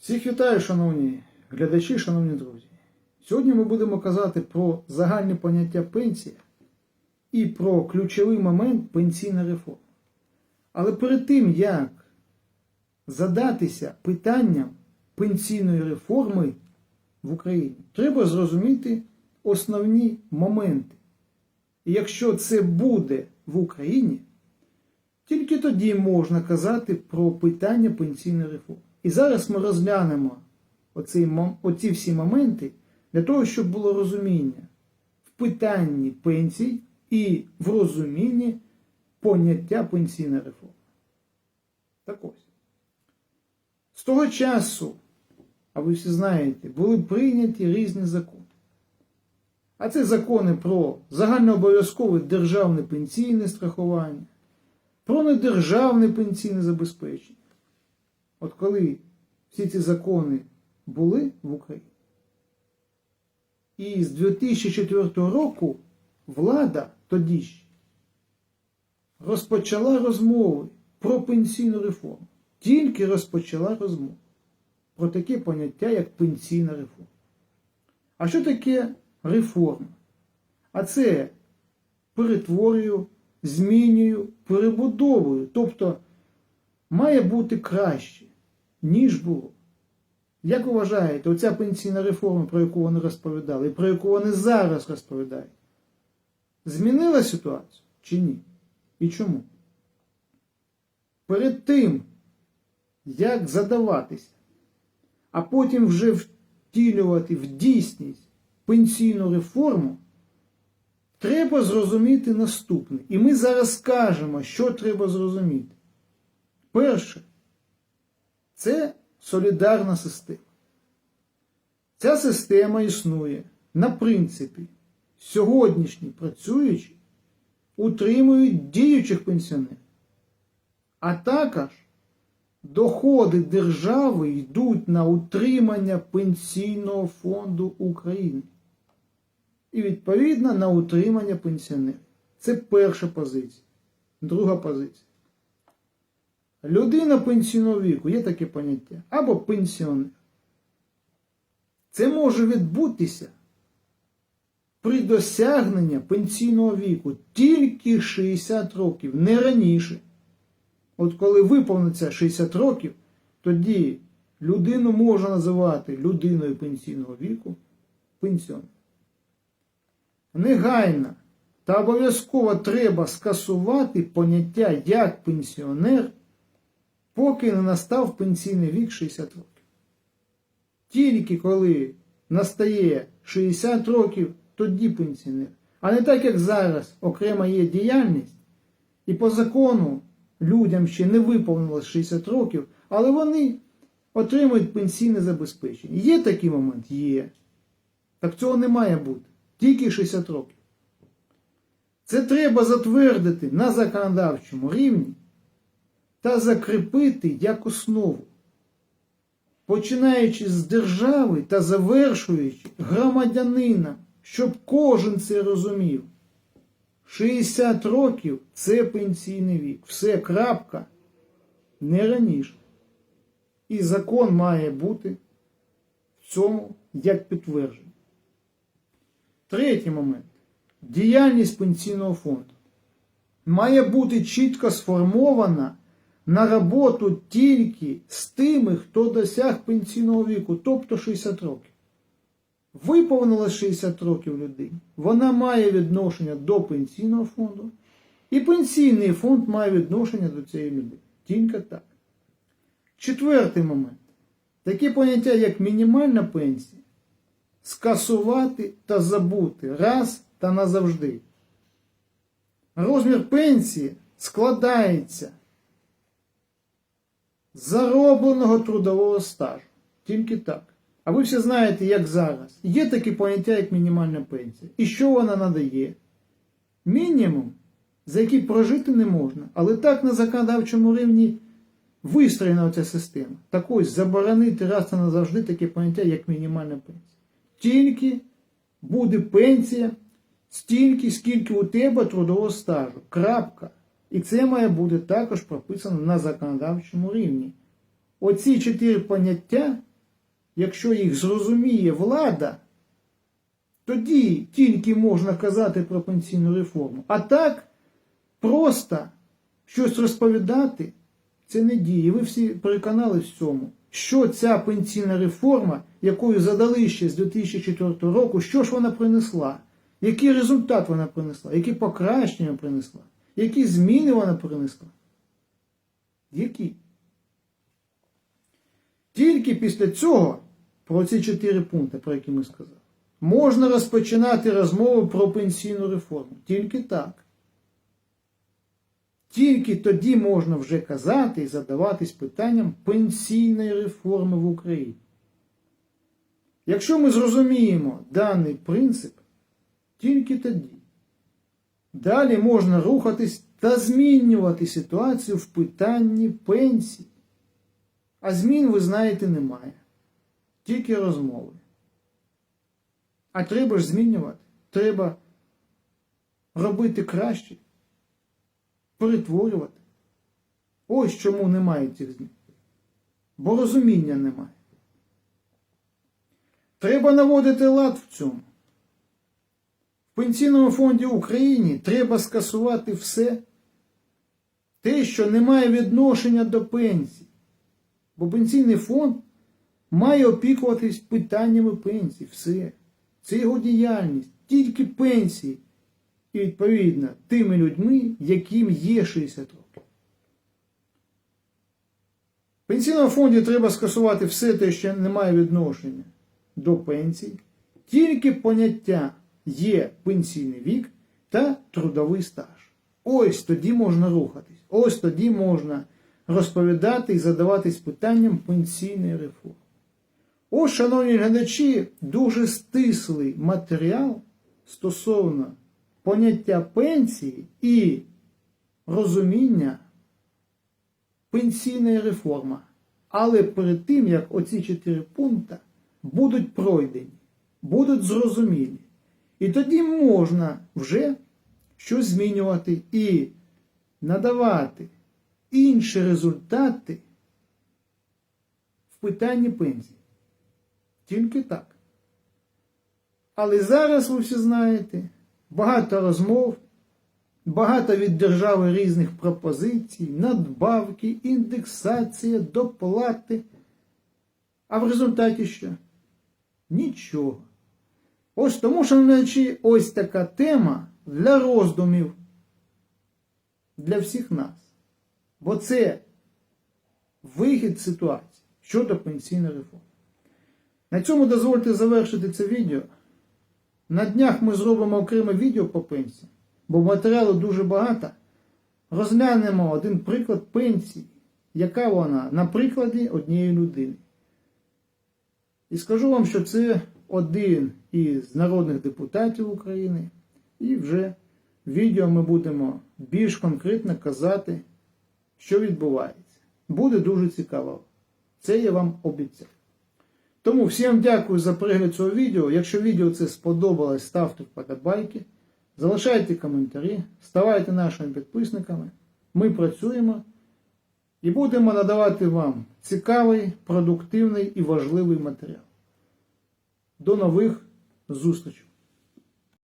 Всіх вітаю, шановні глядачі, шановні друзі. Сьогодні ми будемо казати про загальні поняття пенсія і про ключовий момент пенсійна реформа. Але перед тим, як задатися питанням пенсійної реформи в Україні, треба зрозуміти основні моменти. І якщо це буде в Україні, тільки тоді можна казати про питання пенсійної реформи. І зараз ми розглянемо оці, оці всі моменти для того, щоб було розуміння в питанні пенсій і в розумінні поняття пенсійна реформа. Так ось. З того часу, а ви всі знаєте, були прийняті різні закони. А це закони про загальнообов'язкове державне пенсійне страхування, про недержавне пенсійне забезпечення. От коли всі ці закони були в Україні, і з 2004 року влада тоді ж розпочала розмови про пенсійну реформу. Тільки розпочала розмову про таке поняття, як пенсійна реформа. А що таке реформа? А це перетворюю, змінюю, перебудовую. Тобто має бути краще, ніж було. Як вважаєте, оця пенсійна реформа, про яку вони розповідали, і про яку вони зараз розповідають, змінила ситуацію чи ні? І чому? Перед тим, як задаватися, а потім вже втілювати в дійсність пенсійну реформу, треба зрозуміти наступне. І ми зараз скажемо, що треба зрозуміти. Перше, це солідарна система. Ця система існує на принципі сьогоднішні працюючі утримують діючих пенсіонерів, а також доходи держави йдуть на утримання Пенсійного фонду України. І відповідно на утримання пенсіонерів. Це перша позиція. Друга позиція. Людина пенсійного віку, є таке поняття, або пенсіонер. Це може відбутися при досягненні пенсійного віку тільки 60 років, не раніше. От коли виповниться 60 років, тоді людину можна називати людиною пенсійного віку пенсіонер. Негайно та обов'язково треба скасувати поняття як пенсіонер поки не настав пенсійний вік 60 років. Тільки коли настає 60 років, тоді пенсіонер. А не так, як зараз окрема є діяльність, і по закону людям ще не виповнилось 60 років, але вони отримують пенсійне забезпечення. Є такий момент? Є. Так цього не має бути. Тільки 60 років. Це треба затвердити на законодавчому рівні та закріпити як основу, починаючи з держави та завершуючи громадянином, щоб кожен це розумів. 60 років це пенсійний вік. Все крапка не раніше. І закон має бути в цьому як підтвердження. Третій момент. Діяльність пенсійного фонду має бути чітко сформована на роботу тільки з тими, хто досяг пенсійного віку, тобто 60 років. Виповнилось 60 років людині, вона має відношення до пенсійного фонду, і пенсійний фонд має відношення до цієї людини. Тільки так. Четвертий момент. Такі поняття, як мінімальна пенсія, скасувати та забути раз та назавжди. Розмір пенсії складається заробленого трудового стажу. Тільки так. А ви всі знаєте, як зараз. Є такі поняття, як мінімальна пенсія. І що вона надає? Мінімум, за який прожити не можна. Але так на законодавчому рівні вистроєна ця система. Так ось заборонити раз та назавжди таке поняття, як мінімальна пенсія. Тільки буде пенсія стільки, скільки у тебе трудового стажу. Крапка. І це має бути також прописано на законодавчому рівні. Оці чотири поняття якщо їх зрозуміє влада, тоді тільки можна казати про пенсійну реформу. А так просто щось розповідати це не діє. Ви всі переконались в цьому, що ця пенсійна реформа, якою задали ще з 2004 року, що ж вона принесла? Який результат вона принесла? Які покращення принесла? Які зміни вона принесла? Які? Тільки після цього, про ці чотири пункти, про які ми сказали, можна розпочинати розмову про пенсійну реформу. Тільки так. Тільки тоді можна вже казати і задаватись питанням пенсійної реформи в Україні. Якщо ми зрозуміємо даний принцип, тільки тоді. Далі можна рухатись та змінювати ситуацію в питанні пенсій. А змін, ви знаєте, немає. Тільки розмови. А треба ж змінювати. Треба робити краще, перетворювати. Ось чому немає цих змін. Бо розуміння немає. Треба наводити лад в цьому. Пенсійному фонді України треба скасувати все те, що не має відношення до пенсій. Бо пенсійний фонд має опікуватись питаннями пенсій. Все. Це його діяльність. Тільки пенсії. І відповідно тими людьми, яким є 60 років. В пенсійному фонді треба скасувати все те, що не має відношення до пенсій, тільки поняття є пенсійний вік та трудовий стаж. Ось тоді можна рухатись. Ось тоді можна розповідати і задаватись питанням пенсійної реформи. Ось, шановні глядачі, дуже стислий матеріал стосовно поняття пенсії і розуміння пенсійної реформи. Але перед тим, як оці чотири пункти будуть пройдені, будуть зрозумілі. І тоді можна вже щось змінювати і надавати інші результати в питанні пенсії. Тільки так. Але зараз ви всі знаєте, багато розмов, багато від держави різних пропозицій, надбавки, індексація, доплати. А в результаті що? Нічого. Ось тому, шановні, ось така тема для роздумів для всіх нас. Бо це вихід ситуації щодо пенсійної реформи. На цьому дозвольте завершити це відео. На днях ми зробимо окреме відео по пенсії, бо матеріалу дуже багато. Розглянемо один приклад пенсії, яка вона на прикладі однієї людини. І скажу вам, що це один із народних депутатів України, і вже в відео ми будемо більш конкретно казати, що відбувається. Буде дуже цікаво. Це я вам обіцяю. Тому всім дякую за перегляд цього відео. Якщо відео це сподобалось, ставте вподобайки, залишайте коментарі, ставайте нашими підписниками. Ми працюємо і будемо надавати вам цікавий, продуктивний і важливий матеріал. До нових зустрічей!